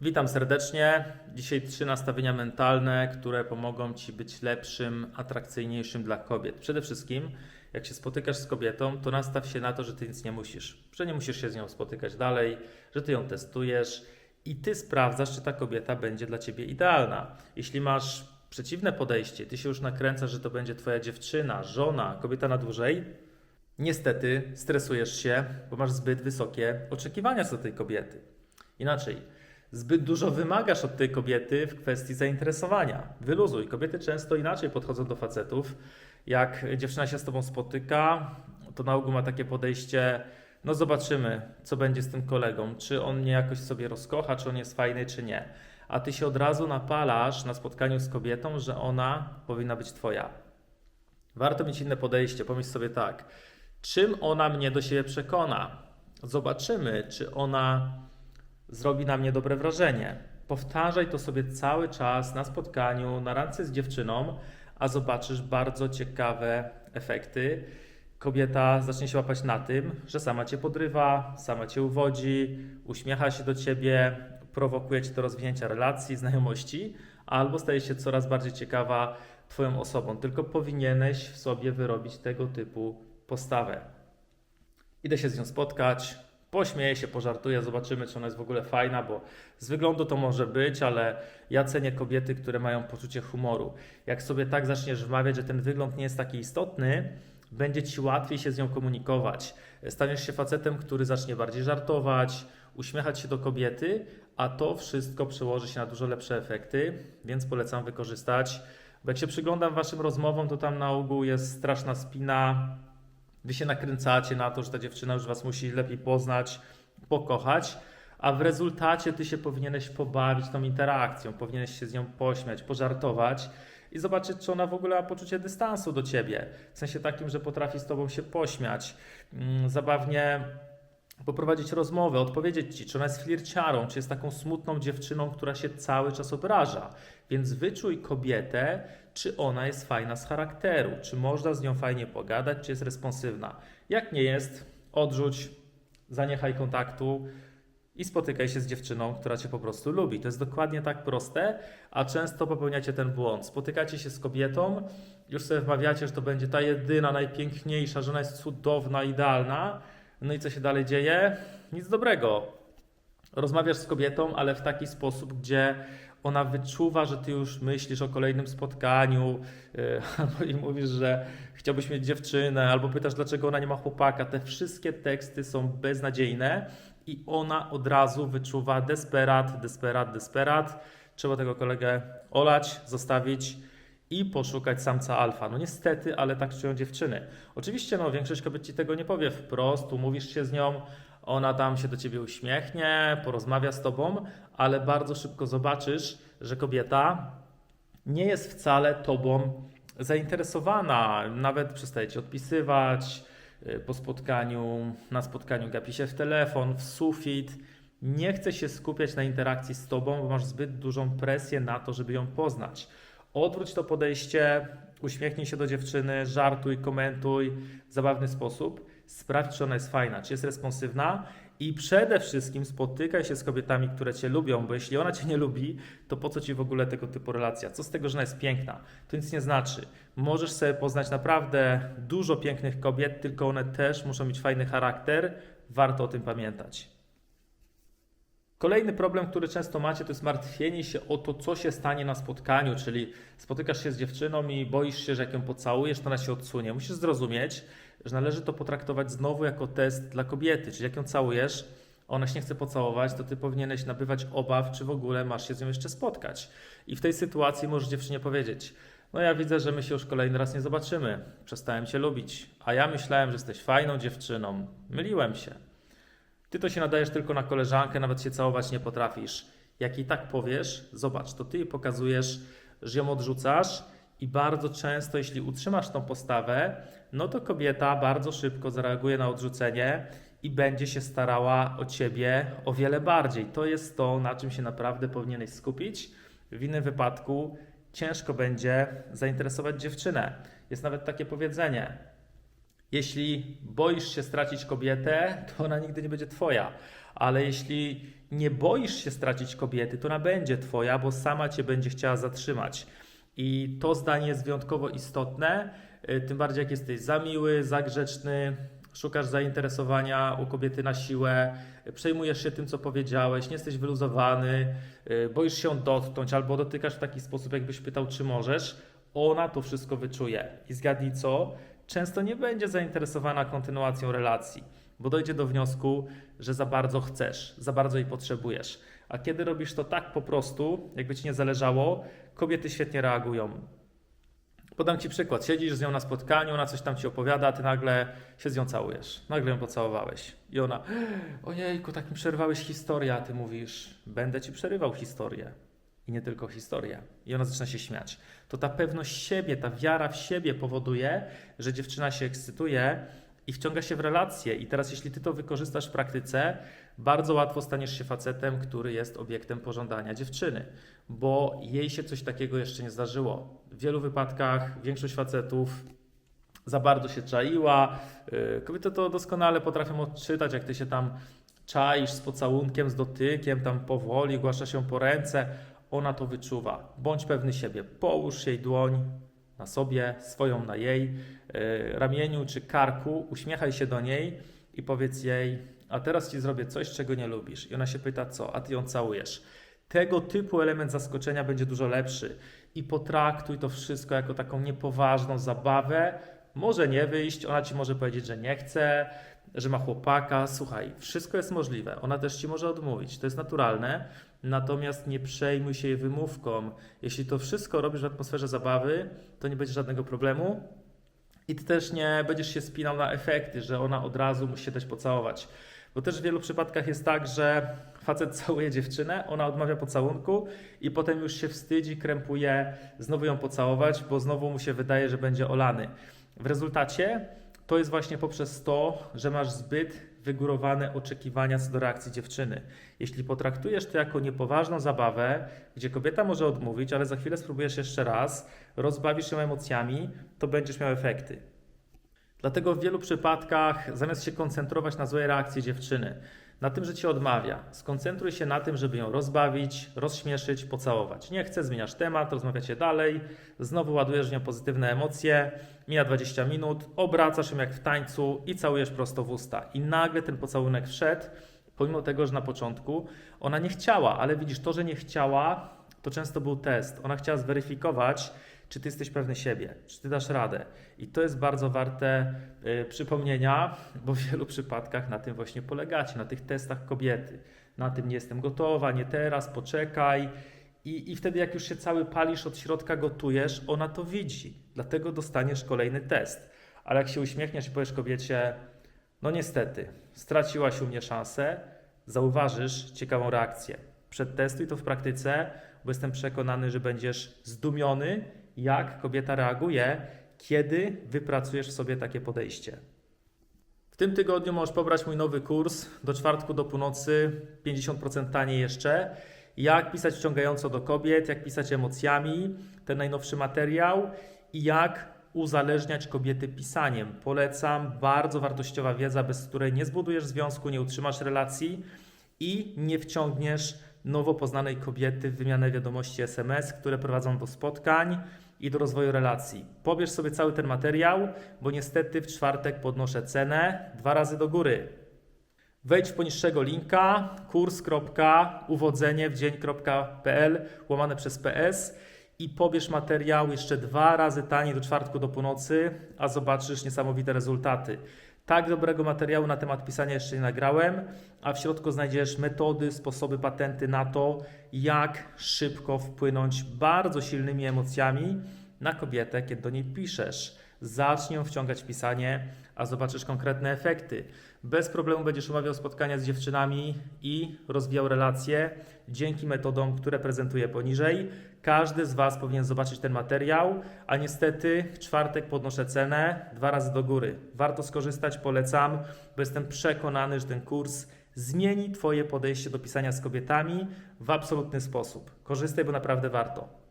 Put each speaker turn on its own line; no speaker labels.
Witam serdecznie. Dzisiaj trzy nastawienia mentalne, które pomogą Ci być lepszym, atrakcyjniejszym dla kobiet. Przede wszystkim, jak się spotykasz z kobietą, to nastaw się na to, że Ty nic nie musisz, że nie musisz się z nią spotykać dalej, że Ty ją testujesz i Ty sprawdzasz, czy ta kobieta będzie dla Ciebie idealna. Jeśli masz przeciwne podejście, Ty się już nakręcasz, że to będzie Twoja dziewczyna, żona, kobieta na dłużej, niestety stresujesz się, bo masz zbyt wysokie oczekiwania co do tej kobiety. Inaczej, zbyt dużo wymagasz od tej kobiety w kwestii zainteresowania. Wyluzuj. Kobiety często inaczej podchodzą do facetów. Jak dziewczyna się z tobą spotyka, to na ogół ma takie podejście, no zobaczymy, co będzie z tym kolegą, czy on mnie jakoś sobie rozkocha, czy on jest fajny, czy nie. A ty się od razu napalasz na spotkaniu z kobietą, że ona powinna być twoja. Warto mieć inne podejście. Pomyśl sobie tak, czym ona mnie do siebie przekona? Zobaczymy, czy ona zrobi na mnie dobre wrażenie. Powtarzaj to sobie cały czas na spotkaniu, na randce z dziewczyną, a zobaczysz bardzo ciekawe efekty. Kobieta zacznie się łapać na tym, że sama cię podrywa, sama cię uwodzi, uśmiecha się do ciebie, prowokuje cię do rozwinięcia relacji, znajomości, albo staje się coraz bardziej ciekawa Twoją osobą. Tylko powinieneś w sobie wyrobić tego typu postawę. Idę się z nią spotkać, pośmieję się, pożartuję, zobaczymy, czy ona jest w ogóle fajna, bo z wyglądu to może być, ale ja cenię kobiety, które mają poczucie humoru. Jak sobie tak zaczniesz wmawiać, że ten wygląd nie jest taki istotny, będzie ci łatwiej się z nią komunikować. Staniesz się facetem, który zacznie bardziej żartować, uśmiechać się do kobiety, a to wszystko przełoży się na dużo lepsze efekty, więc polecam wykorzystać. Bo jak się przyglądam waszym rozmowom, to tam na ogół jest straszna spina, Wy się nakręcacie na to, że ta dziewczyna już was musi lepiej poznać, pokochać, a w rezultacie ty się powinieneś pobawić tą interakcją, powinieneś się z nią pośmiać, pożartować i zobaczyć, czy ona w ogóle ma poczucie dystansu do ciebie. W sensie takim, że potrafi z tobą się pośmiać, mm, zabawnie poprowadzić rozmowę, odpowiedzieć ci, czy ona jest flirciarą, czy jest taką smutną dziewczyną, która się cały czas obraża. Więc wyczuj kobietę, czy ona jest fajna z charakteru, czy można z nią fajnie pogadać, czy jest responsywna. Jak nie jest, odrzuć, zaniechaj kontaktu i spotykaj się z dziewczyną, która cię po prostu lubi. To jest dokładnie tak proste, a często popełniacie ten błąd. Spotykacie się z kobietą, już sobie wmawiacie, że to będzie ta jedyna, najpiękniejsza, że ona jest cudowna, idealna. No i co się dalej dzieje? Nic dobrego. Rozmawiasz z kobietą, ale w taki sposób, gdzie ona wyczuwa, że ty już myślisz o kolejnym spotkaniu, yy, albo i mówisz, że chciałbyś mieć dziewczynę, albo pytasz, dlaczego ona nie ma chłopaka. Te wszystkie teksty są beznadziejne i ona od razu wyczuwa desperat, desperat, desperat. Trzeba tego kolegę olać, zostawić i poszukać samca alfa. No niestety, ale tak czują dziewczyny. Oczywiście, no większość kobiet ci tego nie powie wprost, umówisz się z nią, ona tam się do ciebie uśmiechnie, porozmawia z tobą, ale bardzo szybko zobaczysz, że kobieta nie jest wcale tobą zainteresowana. Nawet przestaje ci odpisywać y, po spotkaniu, na spotkaniu gapi się w telefon, w sufit. Nie chce się skupiać na interakcji z tobą, bo masz zbyt dużą presję na to, żeby ją poznać. Odwróć to podejście, uśmiechnij się do dziewczyny, żartuj, komentuj w zabawny sposób. Sprawdź, czy ona jest fajna, czy jest responsywna i przede wszystkim spotykaj się z kobietami, które Cię lubią, bo jeśli ona Cię nie lubi, to po co Ci w ogóle tego typu relacja? Co z tego, że ona jest piękna? To nic nie znaczy. Możesz sobie poznać naprawdę dużo pięknych kobiet, tylko one też muszą mieć fajny charakter. Warto o tym pamiętać. Kolejny problem, który często macie, to jest martwienie się o to, co się stanie na spotkaniu, czyli spotykasz się z dziewczyną i boisz się, że jak ją pocałujesz, to ona się odsunie. Musisz zrozumieć, że należy to potraktować znowu jako test dla kobiety, czyli jak ją całujesz, ona się nie chce pocałować, to ty powinieneś nabywać obaw, czy w ogóle masz się z nią jeszcze spotkać. I w tej sytuacji możesz dziewczynie powiedzieć, no ja widzę, że my się już kolejny raz nie zobaczymy, przestałem cię lubić, a ja myślałem, że jesteś fajną dziewczyną, myliłem się. Ty to się nadajesz tylko na koleżankę, nawet się całować nie potrafisz. Jak i tak powiesz, zobacz, to ty jej pokazujesz, że ją odrzucasz i bardzo często, jeśli utrzymasz tą postawę, no to kobieta bardzo szybko zareaguje na odrzucenie i będzie się starała o ciebie o wiele bardziej. To jest to, na czym się naprawdę powinieneś skupić. W innym wypadku ciężko będzie zainteresować dziewczynę. Jest nawet takie powiedzenie: jeśli boisz się stracić kobietę, to ona nigdy nie będzie twoja. Ale jeśli nie boisz się stracić kobiety, to ona będzie twoja, bo sama cię będzie chciała zatrzymać. I to zdanie jest wyjątkowo istotne, y, tym bardziej jak jesteś za miły, za grzeczny, szukasz zainteresowania u kobiety na siłę, przejmujesz się tym, co powiedziałeś, nie jesteś wyluzowany, y, boisz się dotknąć albo dotykasz w taki sposób, jakbyś pytał, czy możesz, ona to wszystko wyczuje. I zgadnij co? Często nie będzie zainteresowana kontynuacją relacji, bo dojdzie do wniosku, że za bardzo chcesz, za bardzo jej potrzebujesz. A kiedy robisz to tak po prostu, jakby ci nie zależało, kobiety świetnie reagują. Podam ci przykład. Siedzisz z nią na spotkaniu, ona coś tam ci opowiada, a ty nagle się z nią całujesz. Nagle ją pocałowałeś. I ona, ojejku, tak mi przerwałeś historię, a ty mówisz, będę ci przerywał historię. I nie tylko historię. I ona zaczyna się śmiać. To ta pewność siebie, ta wiara w siebie powoduje, że dziewczyna się ekscytuje i wciąga się w relacje. I teraz, jeśli ty to wykorzystasz w praktyce, bardzo łatwo staniesz się facetem, który jest obiektem pożądania dziewczyny, bo jej się coś takiego jeszcze nie zdarzyło. W wielu wypadkach większość facetów za bardzo się czaiła. Yy, Kobiety to doskonale potrafią odczytać, jak ty się tam czaisz z pocałunkiem, z dotykiem, tam powoli, głasza się po ręce. Ona to wyczuwa. Bądź pewny siebie. Połóż jej dłoń na sobie, swoją na jej yy, ramieniu czy karku, uśmiechaj się do niej i powiedz jej: A teraz ci zrobię coś, czego nie lubisz. I ona się pyta, co? A ty ją całujesz. Tego typu element zaskoczenia będzie dużo lepszy. I potraktuj to wszystko jako taką niepoważną zabawę. Może nie wyjść, ona ci może powiedzieć, że nie chce, że ma chłopaka. Słuchaj, wszystko jest możliwe. Ona też ci może odmówić. To jest naturalne. Natomiast nie przejmuj się jej wymówką. Jeśli to wszystko robisz w atmosferze zabawy, to nie będzie żadnego problemu. I ty też nie będziesz się spinał na efekty, że ona od razu musi się dać pocałować. Bo też w wielu przypadkach jest tak, że facet całuje dziewczynę, ona odmawia pocałunku i potem już się wstydzi, krępuje znowu ją pocałować, bo znowu mu się wydaje, że będzie olany. W rezultacie to jest właśnie poprzez to, że masz zbyt wygórowane oczekiwania co do reakcji dziewczyny. Jeśli potraktujesz to jako niepoważną zabawę, gdzie kobieta może odmówić, ale za chwilę spróbujesz jeszcze raz, rozbawisz ją emocjami, to będziesz miał efekty. Dlatego w wielu przypadkach, zamiast się koncentrować na złej reakcji dziewczyny, na tym, że ci odmawia, skoncentruj się na tym, żeby ją rozbawić, rozśmieszyć, pocałować. Nie chcę, zmieniasz temat, rozmawiacie dalej, znowu ładujesz w nią pozytywne emocje, mija 20 minut, obracasz ją jak w tańcu i całujesz prosto w usta. I nagle ten pocałunek wszedł, pomimo tego, że na początku ona nie chciała, ale widzisz, to, że nie chciała, to często był test. Ona chciała zweryfikować, czy ty jesteś pewny siebie, czy ty dasz radę. I to jest bardzo warte y, przypomnienia, bo w wielu przypadkach na tym właśnie polegacie, na tych testach kobiety. Na tym nie jestem gotowa, nie teraz, poczekaj. I, I wtedy, jak już się cały palisz od środka, gotujesz, ona to widzi. Dlatego dostaniesz kolejny test. Ale jak się uśmiechniesz i powiesz kobiecie, no niestety, straciłaś u mnie szansę, zauważysz ciekawą reakcję. Przetestuj to w praktyce, bo jestem przekonany, że będziesz zdumiony, jak kobieta reaguje, kiedy wypracujesz sobie takie podejście. W tym tygodniu możesz pobrać mój nowy kurs do czwartku do północy, 50% taniej jeszcze. Jak pisać wciągająco do kobiet, jak pisać emocjami, ten najnowszy materiał i jak uzależniać kobiety pisaniem. Polecam, bardzo wartościowa wiedza, bez której nie zbudujesz związku, nie utrzymasz relacji i nie wciągniesz nowo poznanej kobiety w wymianę wiadomości SMS, które prowadzą do spotkań i do rozwoju relacji. Pobierz sobie cały ten materiał, bo niestety w czwartek podnoszę cenę dwa razy do góry. Wejdź w poniższego linka kurs.uwodzenie-w-dzień.pl łamane przez PS i pobierz materiał jeszcze dwa razy taniej do czwartku do północy, a zobaczysz niesamowite rezultaty. Tak dobrego materiału na temat pisania jeszcze nie nagrałem, a w środku znajdziesz metody, sposoby, patenty na to, jak szybko wpłynąć bardzo silnymi emocjami na kobietę, kiedy do niej piszesz. Zacznij ją wciągać w pisanie, a zobaczysz konkretne efekty. Bez problemu będziesz umawiał spotkania z dziewczynami i rozwijał relacje dzięki metodom, które prezentuję poniżej. Każdy z Was powinien zobaczyć ten materiał, a niestety w czwartek podnoszę cenę dwa razy do góry. Warto skorzystać, polecam, bo jestem przekonany, że ten kurs zmieni Twoje podejście do pisania z kobietami w absolutny sposób. Korzystaj, bo naprawdę warto.